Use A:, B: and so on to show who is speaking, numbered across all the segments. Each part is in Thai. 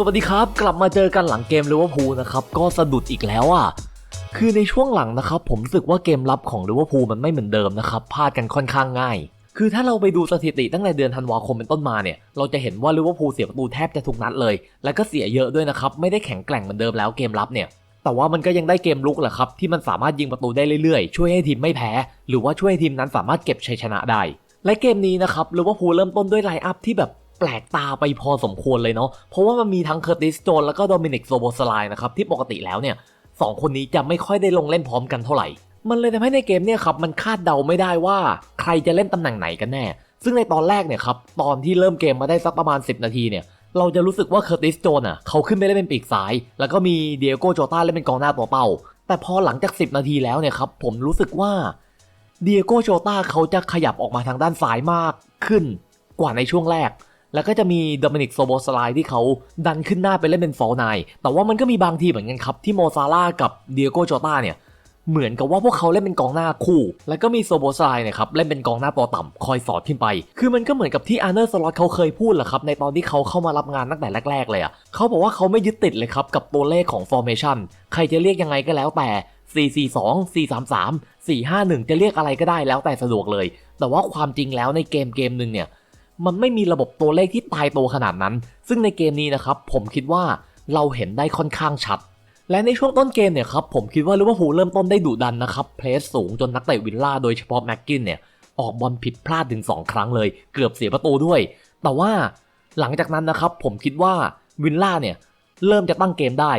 A: สวัสดีครับ กลับมาเจอกันหลังเกมลิเวอร์พูลนะครับ ก็สะดุดอีกแล้วอะคือในช่วงหลังนะครับผมรู้สึกว่าเกมรับของลิเวอร์พูลมันไม่เหมือนเดิมนะครับพลาดกันค่อนข้างง่าย คือถ้าเราไปดูสถิติตั้งแต่เดือนธันวาคมเป็นต้นมาเนี่ยเราจะเห็นว่าลิเวอร์พูลเสียประตูแทบจะทุกนัดเลย แล้วก็เสียเยอะด้วยนะครับไม่ได้แข็งแกร่งเหมือนเดิมแล้วเกมรับเนี่ยแต่ว่ามันก็ยังได้เกมลุกแหละครับที่มันสามารถยิงประตูได้เรื่อยๆ ช่วยให้ทีมไม่แพ้ หรือว่าช่วยให้ทีมนั้นสามารถเก็บชัยชนะได้และเกมนี้นะครับลิเวอร์พูลเริ่มต้นด้วยไลน์อัพที่แบบ แปลกตาไปพอสมควรเลยเนาะ เพราะว่ามันมีทั้งเคอร์ติสโจนแล้วก็โดมินิกโซโบสไลนะครับ ที่ปกติแล้วเนี่ยสองคนนี้จะไม่ค่อยได้ลงเล่นพร้อมกันเท่าไหร่ มันเลยทำให้ในเกมเนี่ยครับมันคาดเดาไม่ได้ว่าใครจะเล่นตำแหน่งไหนกันแน่ ซึ่งในตอนแรกเนี่ยครับตอนที่เริ่มเกมมาได้สักประมาณ 10 นาทีเนี่ยเราจะรู้สึกว่าเคอร์ติสโจนอะเขาขึ้นไปเล่นเป็นปีกซ้าย แล้วก็มีเดียโกโจตาเล่นเป็นกองหน้าตัวเป้า แต่พอหลังจาก 10 นาทีแล้วเนี่ยครับผมรู้สึกว่าเดียโกโจตาเขาจะขยับออกมาทางด้านซ้ายมากขึ้น กว่าในช่วงแรก แล้วก็จะมีโดมินิกโซโบสไลที่เขาดันขึ้นหน้าไปเล่นเป็นฟอลไนแต่ว่ามันก็มีบางทีเหมือนกันครับ ที่โมซาร่ากับเดียโกโจตาเนี่ยเหมือนกับว่าพวกเขาเล่นเป็นกองหน้าคู่ แล้วก็มีโซโบสไลเนี่ยครับเล่นเป็นกองหน้าตัวต่ำคอยสอดขึ้นไป คือมันก็เหมือนกับที่อาร์เนอร์สล็อตเขาเคยพูดแหละครับในตอนที่เขาเข้ามารับงานตั้งแต่แรก ๆ เลยอะเขาบอกว่าเขาไม่ยึดติดเลยครับกับตัวเลขของ formation ใครจะเรียกยังไงก็แล้วแต่ 442 433 451 จะเรียกอะไรก็ได้แล้วแต่สะดวกเลย แต่ว่าความจริงแล้วในเกมเกมหนึ่งเนี่ย มันไม่มีระบบตัวเลขที่ตายตัวขนาดนั้น ซึ่งในเกมนี้นะครับผมคิดว่าเราเห็นได้ค่อนข้างชัด และในช่วงต้นเกมเนี่ยครับผมคิดว่าลิเวอร์พูลเริ่มต้นได้ดุดันนะครับเพรสสูงจนนักเตะวิลล่าโดยเฉพาะแม็กกินเนี่ยออกบอลผิดพลาดถึง 2 ครั้งเลย เกือบเสียประตูด้วย แต่ว่าหลังจากนั้นนะครับผมคิดว่าวิลล่าเนี่ยเริ่มจะตั้งเกมได้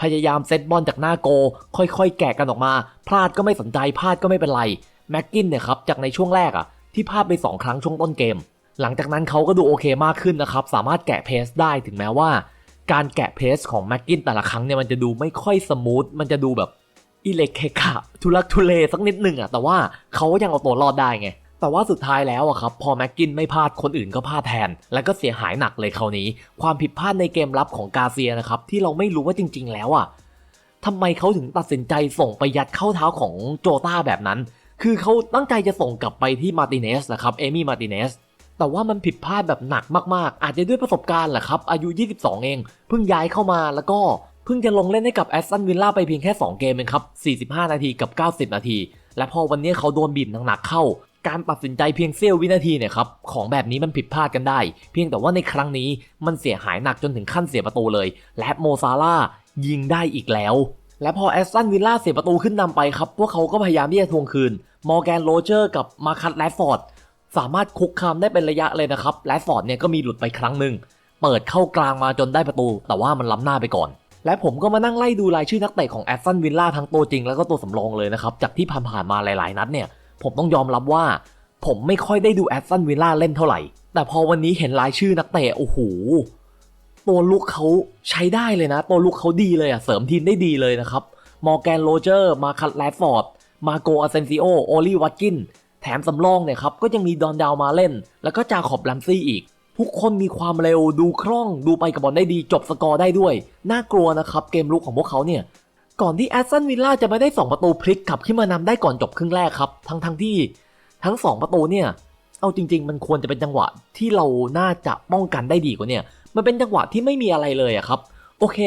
A: พยายามเซตบอลจากหน้าโก ค่อยๆ แกะกันออกมา พลาดก็ไม่สนใจพลาดก็ไม่เป็นไรแม็กกินเนี่ยครับจากในช่วงแรกอะที่พลาดไป 2 ครั้งช่วงต้นเกม หลังจากนั้นเขาก็ดูโอเคมากขึ้นนะครับ สามารถแกะเพสได้ถึงแม้ว่า การแกะเพสของแม็กกินแต่ละครั้งเนี่ยมันจะดูไม่ค่อยสมูท มันจะดูแบบอิเล็กเคะทุลักทุเลสักนิดหนึ่งอะแต่ว่าเขาก็ยังเอาตัวรอดได้ไง แต่ว่าสุดท้ายแล้วอะครับพอแม็กกินไม่พลาดคนอื่นก็พลาดแทน แล้วก็เสียหายหนักเลยคราวนี้ ความผิดพลาดในเกมรับของกาเซียนะครับที่เราไม่รู้ว่าจริง ๆ แล้วอะทำไมเขาถึงตัดสินใจส่งไปยัดเข้าเท้าของโจต้าแบบนั้น คือเขาตั้งใจจะส่งกลับไปที่มาร์ติเนสนะครับเอมี่มาร์ติเนส แต่ว่ามันผิดพลาดแบบหนักมากๆ อาจจะด้วยประสบการณ์แหละครับ อายุ 22 เอง เพิ่งย้ายเข้ามาแล้วก็เพิ่งจะลงเล่นให้กับแอสตันวิลล่าไปเพียงแค่ 2 เกมเองครับ 45 นาทีกับ 90 นาที และพอวันนี้เขาโดนบีบหนักๆเข้า การตัดสินใจเพียงเสี้ยววินาทีเนี่ยครับ ของแบบนี้มันผิดพลาดกันได้ เพียงแต่ว่าในครั้งนี้มันเสียหายหนักจนถึงขั้นเสียประตูเลย และโมซาร่ายิงได้อีกแล้ว และพอแอสตันวิลล่าเสียประตูขึ้นนำไปครับ พวกเขาก็พยายามที่จะทวงคืน มอร์แกนโรเจอร์กับมาคัตแรดฟอร์ด สามารถคุกคามได้เป็นระยะเลยนะครับแรดฟอร์ดเนี่ยก็มีหลุดไปครั้งหนึ่งเปิดเข้ากลางมาจนได้ประตู แต่ว่ามันล้ำหน้าไปก่อน และผมก็มานั่งไล่ดูรายชื่อนักเตะของแอสตันวิลล่าทั้งตัวจริงแล้วก็ตัวสำรองเลยนะครับจากที่ผ่านๆมาหลายๆ นัดเนี่ย ผมต้องยอมรับว่า ผมไม่ค่อยได้ดูแอสตันวิลล่าเล่นเท่าไหร่ แต่พอวันนี้เห็นรายชื่อนักเตะโอ้โหตัวลุกเขาใช้ได้เลยนะ ตัวลุกเขาดีเลยอะเสริมทีมได้ดีเลยนะครับมอร์แกนโรเจอร์มาคัตแรดฟอร์ดมาโกอาเซนซิโอโอลีวัตกิน แถมสำรองเนี่ยครับก็ยังมีดอนดาวมาเล่น แล้วก็จาขอบลัมซี่อีก ทุกคนมีความเร็วดูคล่อง ดูไปกับบอลได้ดีจบสกอร์ได้ด้วย น่ากลัวนะครับเกมลุกของพวกเขาเนี่ยก่อนที่แอสตันวิลล่าจะไม่ได้ 2 ประตูพลิกกลับขึ้นมานำได้ก่อนจบครึ่งแรกครับ ทั้งทั้งที่ทั้ง 2 ประตูเนี่ย เอาจริง ๆ มันควรจะเป็นจังหวะที่เราน่าจะป้องกันได้ดีกว่าเนี่ยมันเป็นจังหวะที่ไม่มีอะไรเลยอะครับ โอเค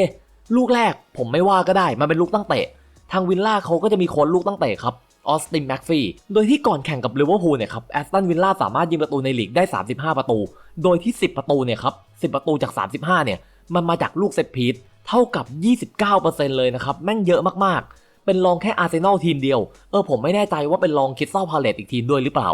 A: ลูกแรกผมไม่ว่าก็ได้ มันเป็นลูกตั้งเตะ ทางวิลล่าเขาก็จะมีค้ชลูกตั้งเตะครับ ออสตินแม็กฟีโดยที่ก่อนแข่งกับลิเวอร์พูลเนี่ยครับแอสตันวิลล่าสามารถยิงประตูในลีกได้ 35 ประตู โดยที่ 10 ประตูเนี่ยครับ 10 ประตูจาก 35 เนี่ย มันมาจากลูกเซตพีทเท่ากับ 29%เลยนะครับ แม่งเยอะมากๆ เป็นรองแค่อาร์เซนอลทีมเดียว เออผมไม่แน่ใจว่าเป็นรองคิดเซาพาเลตอีกทีมด้วยหรือเปล่า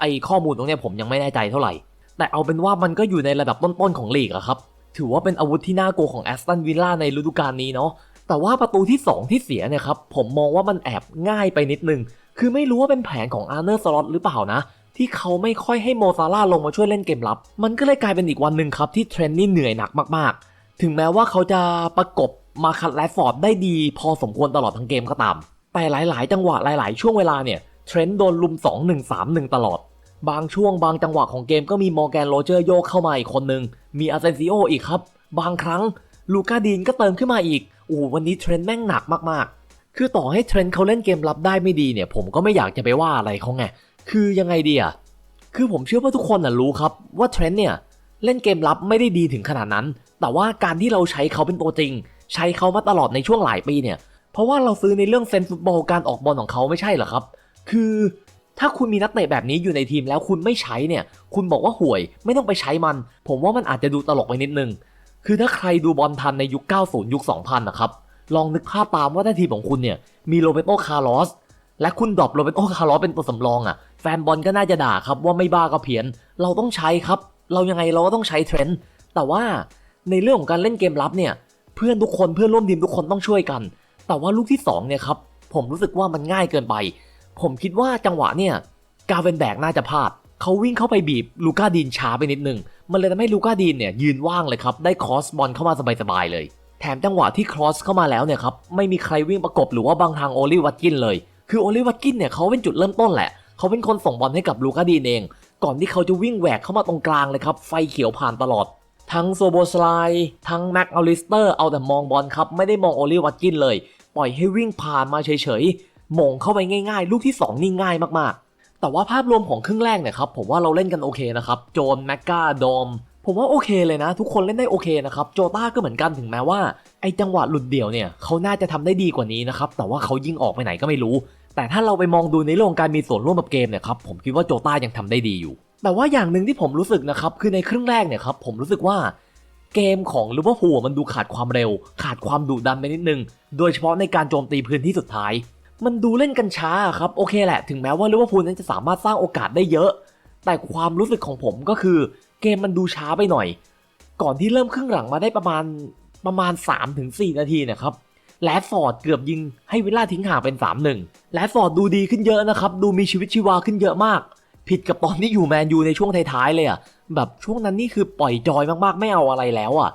A: ไอข้อมูลตรงเนี้ยผมยังไม่แน่ใจเท่าไหร่ แต่เอาเป็นว่ามันก็อยู่ในระดับต้นๆของลีกอะครับ ถือว่าเป็นอาวุธที่น่ากลัวของแอสตันวิลล่าในฤดูกาลนี้เนาะ แต่ว่าประตูที่ 2 ที่เสียเนี่ยครับผมมองว่ามันแอบง่ายไปนิดนึง คือไม่รู้ว่าเป็นแผนของอาร์เนอร์สล็อตหรือเปล่านะ ที่เขาไม่ค่อยให้โมซาร่าลงมาช่วยเล่นเกมรับ มันก็เลยกลายเป็นอีกวันหนึ่งครับที่เทรนนี่เหนื่อยหนักมากๆ ถึงแม้ว่าเขาจะประกบมาคัตแรฟอร์ดได้ดี พอสมควรตลอดทั้งเกมก็ตาม แต่หลาย ๆ จังหวะหลาย ๆ ช่วงเวลาเนี่ยเทรนด์โดนลุม 2-1-3-1 ตลอด บางช่วงบางจังหวะของเกมก็มีมอร์แกนโรเจอร์โยกเข้ามาอีกคนนึง มีอาเซนซิโออีกครับ บางครั้งลูก้าดีนก็เติมขึ้นมาอีก โอ้วันนี้เทรนด์แม่งหนักมากๆ คือต่อให้เทรนด์เขาเล่นเกมรับได้ไม่ดีเนี่ย ผมก็ไม่อยากจะไปว่าอะไรเขาไง คือยังไงดีอะคือผมเชื่อว่าทุกคนน่ะรู้ครับว่าเทรนด์เนี่ยเล่นเกมรับไม่ได้ดีถึงขนาดนั้น แต่ว่าการที่เราใช้เขาเป็นตัวจริง ใช้เขามาตลอดในช่วงหลายปีเนี่ย เพราะว่าเราซื้อในเรื่องเซนฟุตบอลการออกบอลของเขาไม่ใช่เหรอครับ คือถ้าคุณมีนักเตะแบบนี้อยู่ในทีมแล้วคุณไม่ใช้เนี่ย คุณบอกว่าห่วย ไม่ต้องไปใช้มัน ผมว่ามันอาจจะดูตลกไปนิดนึง คือถ้าใครดูบอลทันในยุค 90 ยุค 2000 นะครับ ลองนึกภาพตามว่าถ้าทีมของคุณเนี่ย มีโรเบโตคาร์ลอส และคุณดรอปโรเบโตคาร์ลอสเป็นตัวสำรองอะ่ะ แฟนบอลก็น่าจะด่าครับว่าไม่บ้าก็เพี้ยน เราต้องใช้ครับ เรายังไงเราก็ต้องใช้เทรนด์ แต่ว่าในเรื่องของการเล่นเกมรับเนี่ย เพื่อนทุกคนเพื่อนร่วมทีมทุกคนต้องช่วยกัน แต่ว่าลูกที่สองเนี่ยครับ ผมรู้สึกว่ามันง่ายเกินไป ผมคิดว่าจังหวะเนี่ย กาเวนแบกน่าจะพลาด เขาวิ่งเข้าไปบีบลูก้าดีนช้าไปนิดนึง มันเลยทำให้ลูก้าดีนเนี่ยยืนว่างเลยครับ ได้ครอสบอลเข้ามาสบายๆเลย แถมจังหวะที่ครอสเข้ามาแล้วเนี่ยครับ ไม่มีใครวิ่งประกบหรือว่าบังทางโอลิวัตกินเลย คือโอลิวัตกินเนี่ยเขาเป็นจุดเริ่มต้นแหละ เขาเป็นคนส่งบอลให้กับลูก้าดีนเอง ก่อนที่เขาจะวิ่งแหวกเข้ามาตรงกลางเลยครับ ไฟเขียวผ่านตลอด ทั้งโซโบสไลทั้งแม็กอลิสเตอร์เอาแต่มองบอลครับ ไม่ได้มองโอลิวัตกินเลย ปล่อยให้วิ่งผ่านมาเฉยๆมงเข้าไปง่าย ๆ ลูกที่สองนี่ง่ายมากๆ แต่ว่าภาพรวมของครึ่งแรกเนี่ยครับผมว่าเราเล่นกันโอเคนะครับ โจนแมกกาโดมผมว่าโอเคเลยนะ ทุกคนเล่นได้โอเคนะครับ โจต้าก็เหมือนกันถึงแม้ว่า ไอจังหวะหลุดเดี่ยวเนี่ยเขาน่าจะทำได้ดีกว่านี้นะครับ แต่ว่าเขายิงออกไปไหนก็ไม่รู้ แต่ถ้าเราไปมองดูในเรื่องการมีส่วนร่วมกับเกมเนี่ยครับผมคิดว่าโจต้ายังทำได้ดีอยู่ แต่ว่าอย่างหนึ่งที่ผมรู้สึกนะครับคือในครึ่งแรกเนี่ยครับผมรู้สึกว่าเกมของลิเวอร์พูลมันดูขาดความเร็ว ขาดความดุดันไปนิดนึง โดยเฉพาะในการโจมตีพื้นที่สุดท้าย มันดูเล่นกันช้าครับ โอเคแหละ ถึงแม้ว่าลิเวอร์พูลนั้นจะสามารถสร้างโอกาสได้เยอะ แต่ความรู้สึกของผมก็คือเกมมันดูช้าไปหน่อย ก่อนที่เริ่มครึ่งหลังมาได้ประมาณประมาณ 3-4 นาทีนะครับแลดฟอร์ดเกือบยิงให้วิลล่าทิ้งห่างเป็น 3-1แลดฟอร์ดดูดีขึ้นเยอะนะครับ ดูมีชีวิตชีวาขึ้นเยอะมาก ผิดกับตอนที่อยู่แมนยูในช่วงท้ายๆเลยอะแบบช่วงนั้นนี่คือปล่อยจอยมากๆไม่เอาอะไรแล้วอะ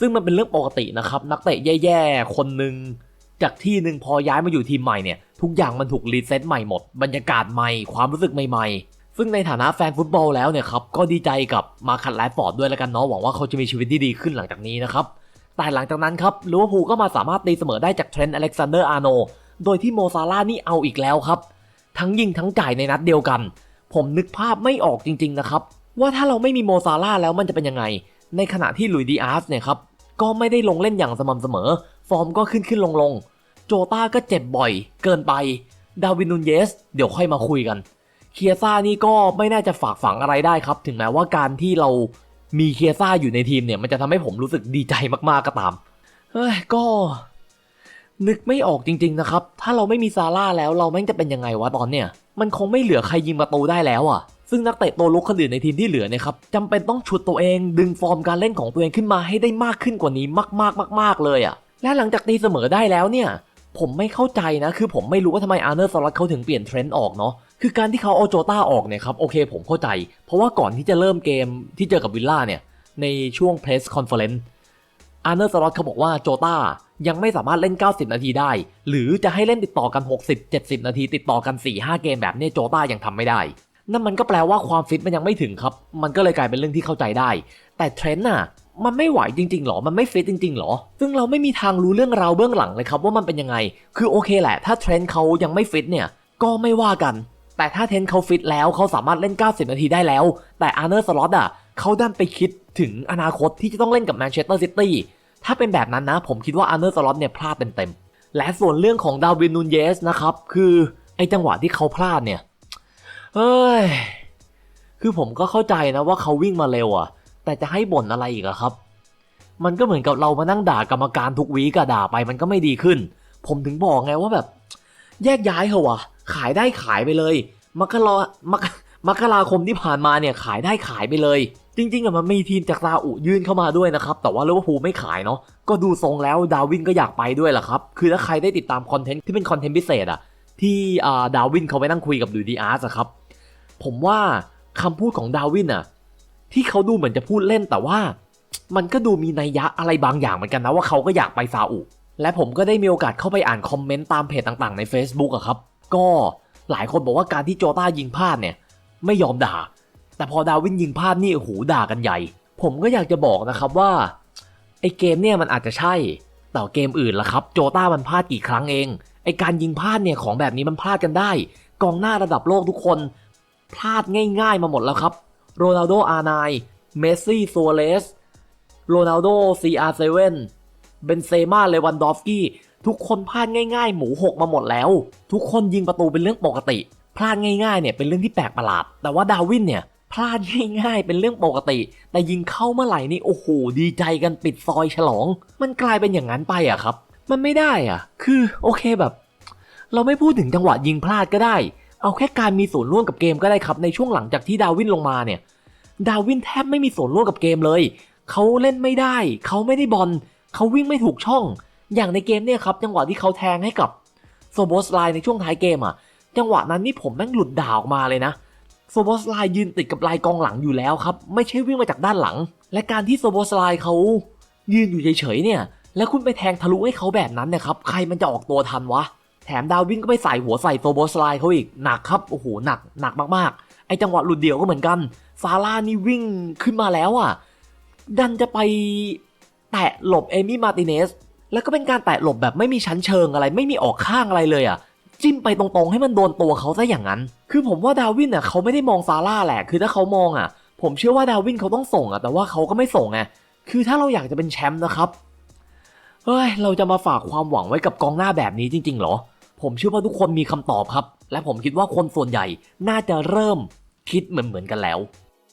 A: ซึ่งมันเป็นเรื่องปกตินะครับ นักเตะแย่ๆ คนหนึ่ง จากที่หนึ่งพอย้ายมาอยู่ทีมใหม่เนี่ยทุกอย่างมันถูกรีเซ็ตใหม่หมด บรรยากาศใหม่ความรู้สึกใหม่ๆ ซึ่งในฐานะแฟนฟุตบอลแล้วเนี่ยครับก็ดีใจกับมาคันแลดฟอร์ดด้วยแล้วกันเนาะหวังว่าเขาจะมีชีวิตที่ดีขึ้นหลังจากนี้นะครับแต่หลังจากนั้นครับลิเวอร์พูลก็มาสามารถตีเสมอได้จากเทรนต์อเล็กซานเดอร์อาร์โนโดยที่โมซาร่านี่เอาอีกแล้วครับ ทั้งยิงทั้งจ่ายในนัดเดียวกัน ผมนึกภาพไม่ออกจริงๆนะครับว่าถ้าเราไม่มีโมซาร่าแล้วมันจะเป็นยังไง ในขณะที่ลุยดีอาร์สเนี่ยครับ ก็ไม่ได้ลงเล่นอย่างสม่ำเสมอ ฟอร์มก็ขึ้นขึ้นลงลงโจต้าก็เจ็บบ่อย เกินไป ดาวินนูนเยส เดี๋ยวค่อยมาคุยกัน เคียซ่านี่ก็ไม่น่าจะฝากฝังอะไรได้ครับ ถึงแม้ว่าการที่เรามีเคียซ่าอยู่ในทีมเนี่ย มันจะทำให้ผมรู้สึกดีใจมากๆก็ตาม เฮ้ย ก็ นึกไม่ออกจริงๆนะครับ ถ้าเราไม่มีซาร่าแล้วเราแม่งจะเป็นยังไงวะตอนเนี้ยมันคงไม่เหลือใครยิงประตูได้แล้วอะ ซึ่งนักเตะตัวลุกคนอื่นในทีมที่เหลือเนี่ยครับจำเป็นต้องฉุดตัวเองดึงฟอร์มการเล่นของตัวเองขึ้นมาให้ได้มากขึ้นกว่านี้มากๆมาก ๆ เลยอะและหลังจากตีเสมอได้แล้วเนี่ย ผมไม่เข้าใจนะ คือผมไม่รู้ว่าทำไมอาร์เนอร์สล็อตเขาถึงเปลี่ยนเทรนด์ออกเนาะคือการที่เขาเอาโจต้าออกเนี่ยครับโอเคผมเข้าใจ เพราะว่าก่อนที่จะเริ่มเกมที่เจอกับวิลล่าเนี่ยในช่วงเพรสคอนเฟอเรนซ์อาร์เนอร์สล็อตเขาบอกว่าโจต้ายังไม่สามารถเล่น 90 นาทีได้ หรือจะให้เล่นติดต่อกัน 60-70 นาทีติดต่อกัน 4-5 เกมแบบนี้โจต้ายังทำไม่ได้ นั่นมันก็แปลว่าความฟิตมันยังไม่ถึงครับ มันก็เลยกลายเป็นเรื่องที่เข้าใจได้ แต่เทรนด์น่ะมันไม่ไหวจริงๆหรอ มันไม่ฟิตจริงๆหรอ ซึ่งเราไม่มีทางรู้เรื่องราวเบื้องหลังเลยครับว่ามันเป็นยังไง คือโอเคแหละ ถ้าเทรนด์เขายังไม่ฟิตเนี่ย ก็ไม่ว่ากัน แต่ถ้าเทรนด์เขาฟิตแล้วเขาสามารถเล่น 90 นาทีได้แล้ว แต่อาร์เนอร์สล็อตอะเขาดันไปคิดถึงอนาคตที่จะต้องเล่นกับแมนเชสเตอร์ซิตี้ ถ้าเป็นแบบนั้นนะ ผมคิดว่าอาร์เนอร์สล็อตเนี่ยพลาดเต็มๆ และส่วนเรื่องของดาวินนูนเยสนะครับ คือไอจังหวะที่เขาพลาดเนี่ย เฮ้ย คือผมก็เข้าใจนะว่าเขาวิ่งมาเร็วอะแต่จะให้บ่นอะไรอีกอะครับ มันก็เหมือนกับเรามานั่งด่ากรรมการทุกวีกะด่าไปมันก็ไม่ดีขึ้น ผมถึงบอกไงว่าแบบ แยกย้ายเหอะวะขายได้ขายไปเลย มกรามกมกราคมที่ผ่านมาเนี่ยขายได้ขายไปเลย จริงๆอะมันมีทีมจากซาอุยื่นเข้ามาด้วยนะครับ แต่ว่าลิเวอร์พูลไม่ขายเนาะก็ดูทรงแล้วดาวินก็อยากไปด้วยแหละครับ คือถ้าใครได้ติดตามคอนเทนต์ที่เป็นคอนเทนต์พิเศษอะ ที่ดาวินเขาไปนั่งคุยกับดูดีอาร์สครับ ผมว่าคำพูดของดาวินอะที่เขาดูเหมือนจะพูดเล่นแต่ว่า มันก็ดูมีนัยยะอะไรบางอย่างเหมือนกันนะว่าเขาก็อยากไปซาอุและผมก็ได้มีโอกาสเข้าไปอ่านคอมเมนต์ตามเพจต่างๆใน Facebook อะครับ ก็หลายคนบอกว่าการที่โจต้ายิงพลาดเนี่ย ไม่ยอมด่า แต่พอดาวินยิงพลาดนี่โอ้โหด่ากันใหญ่ ผมก็อยากจะบอกนะครับว่าไอเกมเนี่ยมันอาจจะใช่แต่เกมอื่นล่ะครับ โจต้ามันพลาดกี่ครั้งเอง ไอการยิงพลาดเนี่ยของแบบนี้มันพลาดกันได้ กองหน้าระดับโลกทุกคนพลาดง่ายๆมาหมดแล้วครับ โรนัลโดอาร์ไนเมสซี่โซเลสโรนัลโด CR7 เซเว่น เบนเซม่า เลวันดอฟกี้ ทุกคนพลาดง่ายๆ หมูหกมาหมดแล้ว ทุกคนยิงประตูเป็นเรื่องปกติ พลาดง่ายๆเนี่ยเป็นเรื่องที่แปลกประหลาด แต่ว่าดาวินเนี่ยพลาดง่ายๆ เป็นเรื่องปกติ แต่ยิงเข้าเมื่อไหร่นี่โอ้โหดีใจกันปิดซอยฉลอง มันกลายเป็นอย่างนั้นไปอะครับ มันไม่ได้อะคือโอเคแบบ เราไม่พูดถึงจังหวะยิงพลาดก็ได้ เอาแค่การมีส่วนร่วมกับเกมก็ได้ครับ ในช่วงหลังจากที่ดาวินลงมาเนี่ย ดาวินแทบไม่มีส่วนร่วมกับเกมเลย เขาเล่นไม่ได้ เขาไม่ได้บอล เขาวิ่งไม่ถูกช่อง อย่างในเกมเนี่ยครับ จังหวะที่เขาแทงให้กับโซโบสไลน์ในช่วงท้ายเกมอะ จังหวะนั้นนี่ผมแม่งหลุดด่าออกมาเลยนะโซโบสไลน์ยืนติดกับลายกองหลังอยู่แล้วครับ ไม่ใช่วิ่งมาจากด้านหลัง และการที่โซโบสไลน์เขายืนอยู่เฉยๆเนี่ย แล้วคุณไปแทงทะลุให้เขาแบบนั้นเนี่ยครับ ใครมันจะออกตัวทันวะ แถมดาวินก็ไปใส่หัวใส่โซโบสไลน์เขาอีก หนักครับ โอ้โห หนัก หนักมากๆ ไอจังหวะหลุดเดี่ยวก็เหมือนกัน ซาร่านี่วิ่งขึ้นมาแล้วอะ ดันจะไปแตะหลบเอมี่มาติเนส แล้วก็เป็นการแตะหลบแบบไม่มีชั้นเชิงอะไร ไม่มีออกข้างอะไรเลยอะ จิ้มไปตรงๆ ให้มันโดนตัวเขาซะอย่างนั้น คือผมว่าดาวินอะเขาไม่ได้มองซาร่าแหละ คือถ้าเขามองอะ ผมเชื่อว่าดาวินเขาต้องส่งอะ แต่ว่าเขาก็ไม่ส่งไง คือถ้าเราอยากจะเป็นแชมป์นะครับ เฮ้ย เราจะมาฝากความหวังไว้กับกองหน้าแบบนี้จริง ๆ เหรอ ผมเชื่อว่าทุกคนมีคำตอบครับ และผมคิดว่าคนส่วนใหญ่น่าจะเริ่มคิดเหมือนๆกันแล้ว